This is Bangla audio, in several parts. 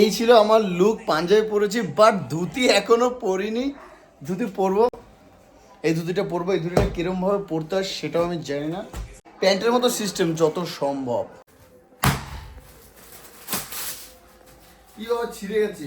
এই ছিল আমার লুক পাঞ্জাবি পরেছি বাট ধুতি এখনও পরিনি। ধুতি পরবো। এই ধুতিটা পরবো, এই ধুতিটা কীরমভাবে পরতে হয় সেটাও আমি জানি না। প্যান্টের মতো সিস্টেম যত সম্ভব। কি ছিঁড়ে গেছি।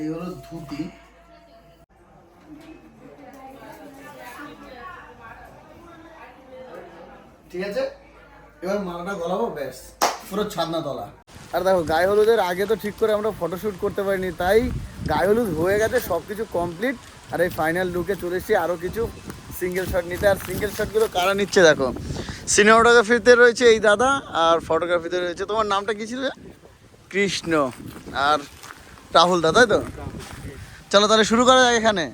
এই হলো ধুতি। ঠিক আছে? এবার মালাটা গলাবো, ব্যাস। পুরো ছাদনা তলা। আর দেখো, গায়ে হলুদের আগে তো ঠিক করে আমরা ফটোশ্যুট করতে পারিনি, তাই গায়ে হলুদ হয়ে গেছে সব কিছু কমপ্লিট আর এই ফাইনাল লুকে চলে এসেছি আরও কিছু সিঙ্গেল শট নিতে। আর সিঙ্গেল শটগুলো কারা নিচ্ছে দেখো? সিনেমাটোগ্রাফিতে রয়েছে এই দাদা, আর ফটোগ্রাফিতে রয়েছে, তোমার নামটা কী ছিল? কৃষ্ণ। আর রাহুল দা তাই তো? চলো তাহলে শুরু করা যাক এখানে।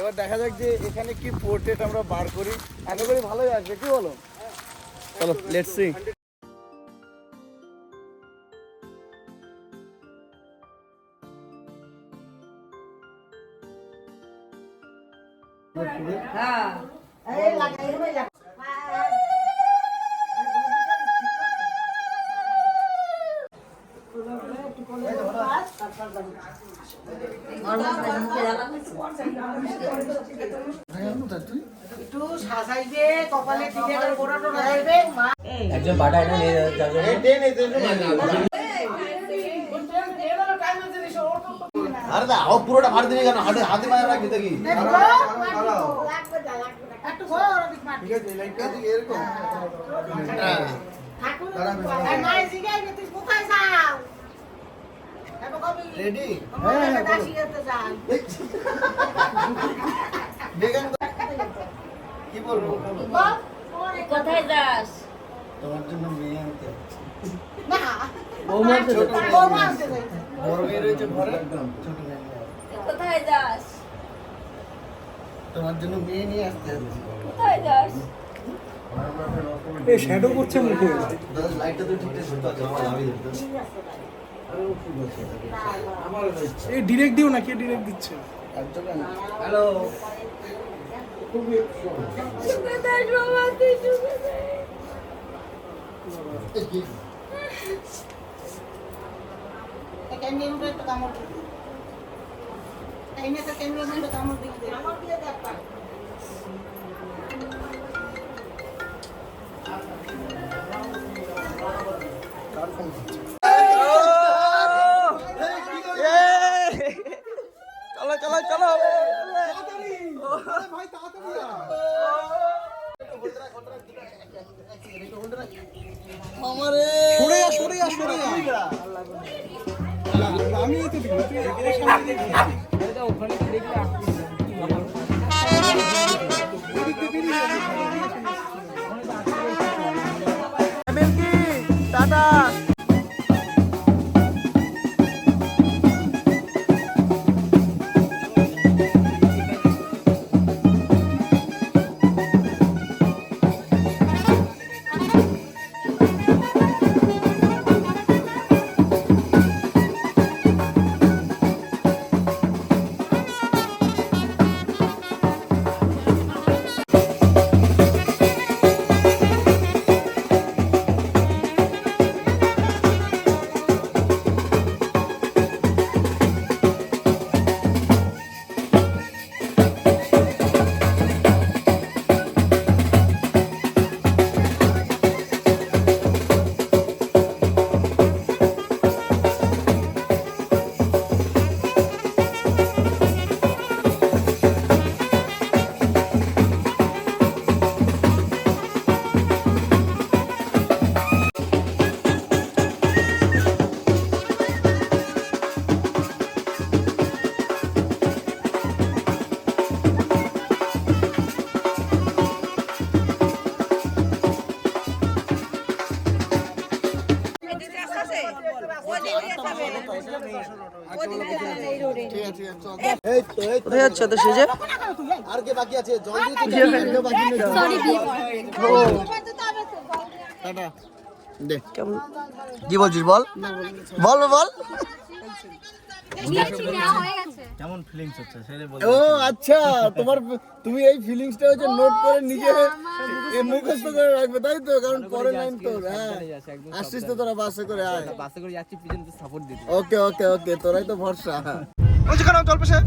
এবার দেখা যাক যে এখানে কি পোর্ট্রেট আমরা বার করি। আশা করি ভালোই আসবে কি বলো? চলো লেটস সি একটু একজন নিয়ে যাবে আরে দা ও পুরোটা ভাড় দিবি কেন হাতে হাতে মারা রাখবি তো কি একটু ঘোরা ওরা দিক মাটি ঠিক আছে লাইটটা দিকে এরকম হ্যাঁ ঠাকুর আর মায়ের জিগাইবে তুই কোথায় যাও এবার কবি রেডি হ্যাঁ হ্যাঁ বেগান কি বলব কোথায় যাস? তোমার জন্য মেয়ে আনতে না। বৌমা ছোট ও মানতে বড় মেয়ে রয়েছে ঘরে? ছোট মেয়ে নিয়ে আসতে। কোথায় যাস? তোমার জন্য মেয়ে নিয়ে আসতে হবে কোথায় যাস? এই শ্যাডো করছে মুখে। লাইটটা তো ঠিকঠাক আছে। আমার লাভই ধরতে এই ডিরেক্ট দিও না কে ডিরেক্ট দিচ্ছে। হ্যালো। কামড় এদিকে কোথায় যাচ্ছ তো সেজে? আর কে বাকি আছে? জল দিয়ে তো বাকি নেই। ও, টাটা। দে। কি বলছিস বল? বল বল। ও আচ্ছা তোমার তুমি এই ফিলিংসটা হচ্ছে নোট করে নিজে এ মুখস্থ করে রাখবে তাই তো? কারণ পরে লাইন তো হ্যাঁ। আসছিস তো তোরা বাসে করে আয়। বাসে করে যাচ্ছি পিছনে সাপোর্ট দিতে। ওকে ওকে ওকে তোরাই তো ভরসা। ওই যেখানে জল পেশে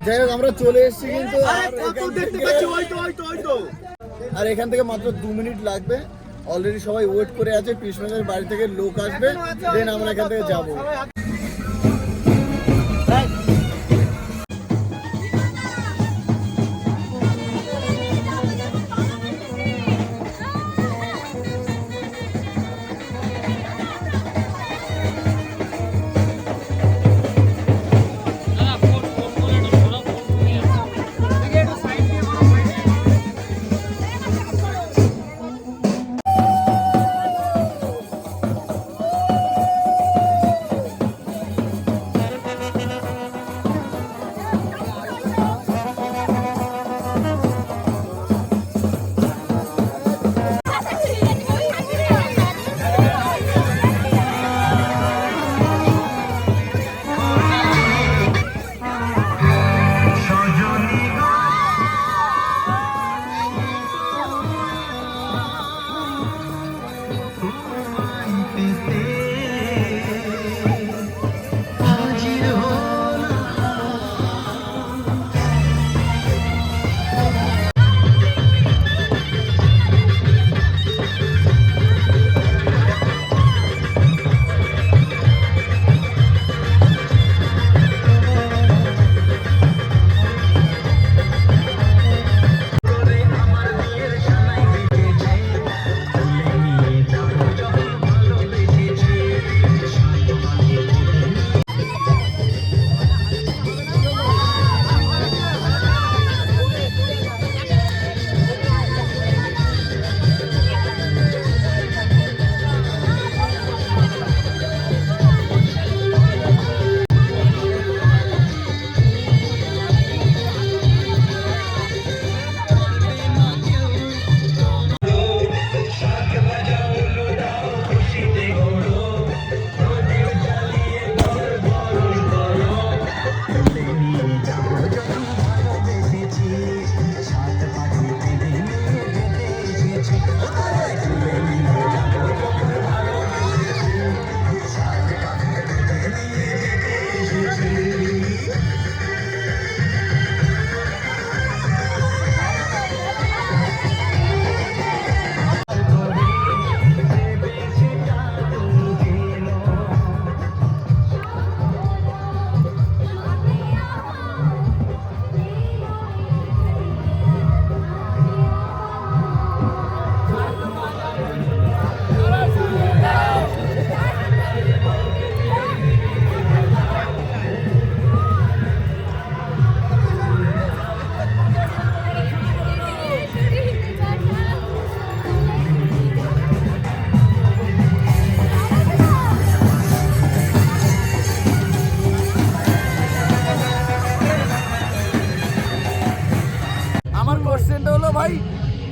যাই হোক আমরা চলে এসেছি কিন্তু আর এখান থেকে- আর এখান থেকে মাত্র দু মিনিট লাগবে। অলরেডি সবাই ওয়েট করে আছে কৃষ্ণগঞ্জের বাড়ি থেকে লোক আসবে দেন আমরা এখান থেকে যাব।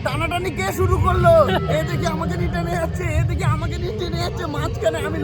টানাটানি কে শুরু করল? এ দেখি আমাকে নিয়ে টেনে যাচ্ছে এ দেখি আমাকে নিয়ে টেনে যাচ্ছে মাঝখানে আমি